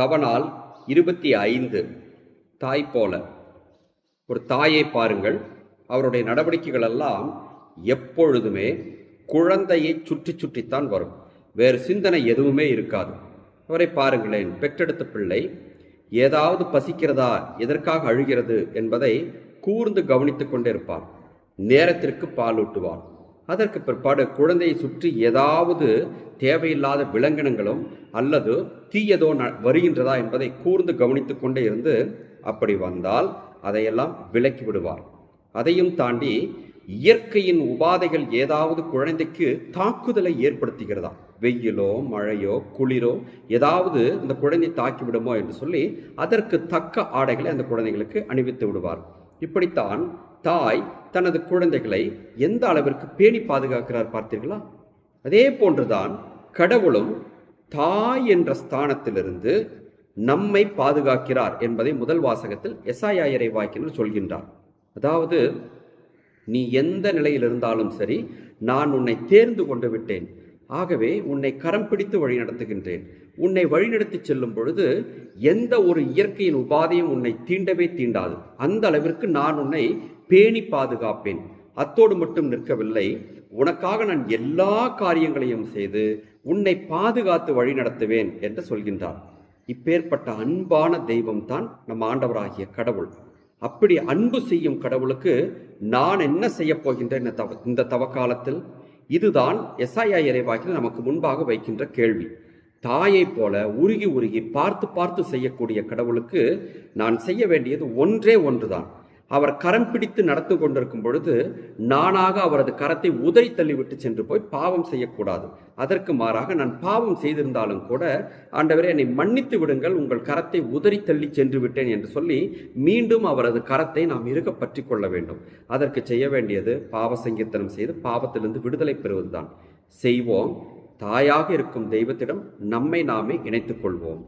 தவனால் இருபத்தி ஐந்து. தாய் போல. ஒரு தாயை பாருங்கள். அவருடைய நடவடிக்கைகள் எல்லாம் எப்பொழுதுமே குழந்தையை சுற்றி சுற்றித்தான் வரும். வேறு சிந்தனை எதுவுமே இருக்காது. அவரை பாருங்களேன் பெற்றெடுத்த பிள்ளை ஏதாவது பசிக்கிறதா எதற்காக அழுகிறது என்பதை கூர்ந்து கவனித்துக் கொண்டிருப்பார் நேரத்திற்கு பாலூட்டுவார் அதற்கு பிற்பாடு குழந்தையை சுற்றி ஏதாவது தேவையில்லாத விலங்கினங்களும் அல்லது தீயதோ ந- வருகின்றதா என்பதை கூர்ந்து கவனித்து கொண்டே இருந்து அப்படி வந்தால் அதையெல்லாம் விலக்கி விடுவார். அதையும் தாண்டி இயற்கையின் உபாதைகள் ஏதாவது குழந்தைக்கு தாக்குதலை ஏற்படுத்துகிறதா? வெயிலோ மழையோ குளிரோ ஏதாவது இந்த குழந்தை தாக்கி விடுமோ என்று சொல்லி அதற்கு தக்க ஆடைகளை அந்த குழந்தைகளுக்கு அணிவித்து விடுவார். இப்படித்தான் தாய் தனது குழந்தைகளை எந்த அளவிற்கு பேணி பாதுகாக்கிறார் பார்த்தீர்களா? அதே போன்றுதான் கடவுளும் தாய் என்ற ஸ்தானத்திலிருந்து நம்மை பாதுகாக்கிறார் என்பதை முதல் வாசகத்தில் எஸ்ஐயாயரை வாக்கினர் சொல்கின்றார். அதாவது நீ எந்த நிலையில் இருந்தாலும் சரி நான் உன்னை தேர்ந்து கொண்டு விட்டேன். ஆகவே உன்னை கரம் பிடித்து வழி நடத்துகின்றேன். உன்னை வழிநடத்தி செல்லும் பொழுது எந்த ஒரு இயற்கையின் உபாதையும் உன்னை தீண்டவே தீண்டாது. அந்த அளவிற்கு நான் உன்னை பேணி பாதுகாப்பேன். அத்தோடு மட்டும் நிற்கவில்லை. உனக்காக நான் எல்லா காரியங்களையும் செய்து உன்னை பாதுகாத்து வழி நடத்துவேன் என்று சொல்கின்றார். இப்பேற்பட்ட அன்பான தெய்வம் தான் நம் ஆண்டவராகிய கடவுள். அப்படி அன்பு செய்யும் கடவுளுக்கு நான் என்ன செய்ய போகின்றேன் இந்த தவ இந்த இதுதான் எஸ்ஐயா இறைவாக்கில் நமக்கு முன்பாக வைக்கின்ற கேள்வி. தாயைப் போல உருகி உருகி பார்த்து பார்த்து செய்யக்கூடிய கடவுளுக்கு நான் செய்ய வேண்டியது ஒன்றே ஒன்றுதான். அவர் கரம் பிடித்து நடந்து கொண்டிருக்கும் பொழுது நானாக அவரது கரத்தை உதறி தள்ளிவிட்டு சென்று போய் பாவம் செய்யக்கூடாது. அதற்கு மாறாக நான் பாவம் செய்திருந்தாலும் கூட ஆண்டவரே என்னை மன்னித்து விடுங்கள் உங்கள் கரத்தை உதறி தள்ளி சென்று விட்டேன் என்று சொல்லி மீண்டும் அவரது கரத்தை நாம் இருக பற்றி கொள்ள வேண்டும். அதற்கு செய்ய வேண்டியது பாவ சங்கீர்த்தனம் செய்து பாவத்திலிருந்து விடுதலை பெறுவதுதான். செய்வோம். தாயாக இருக்கும் தெய்வத்திடம் நம்மை நாமே இணைத்துக் கொள்வோம்.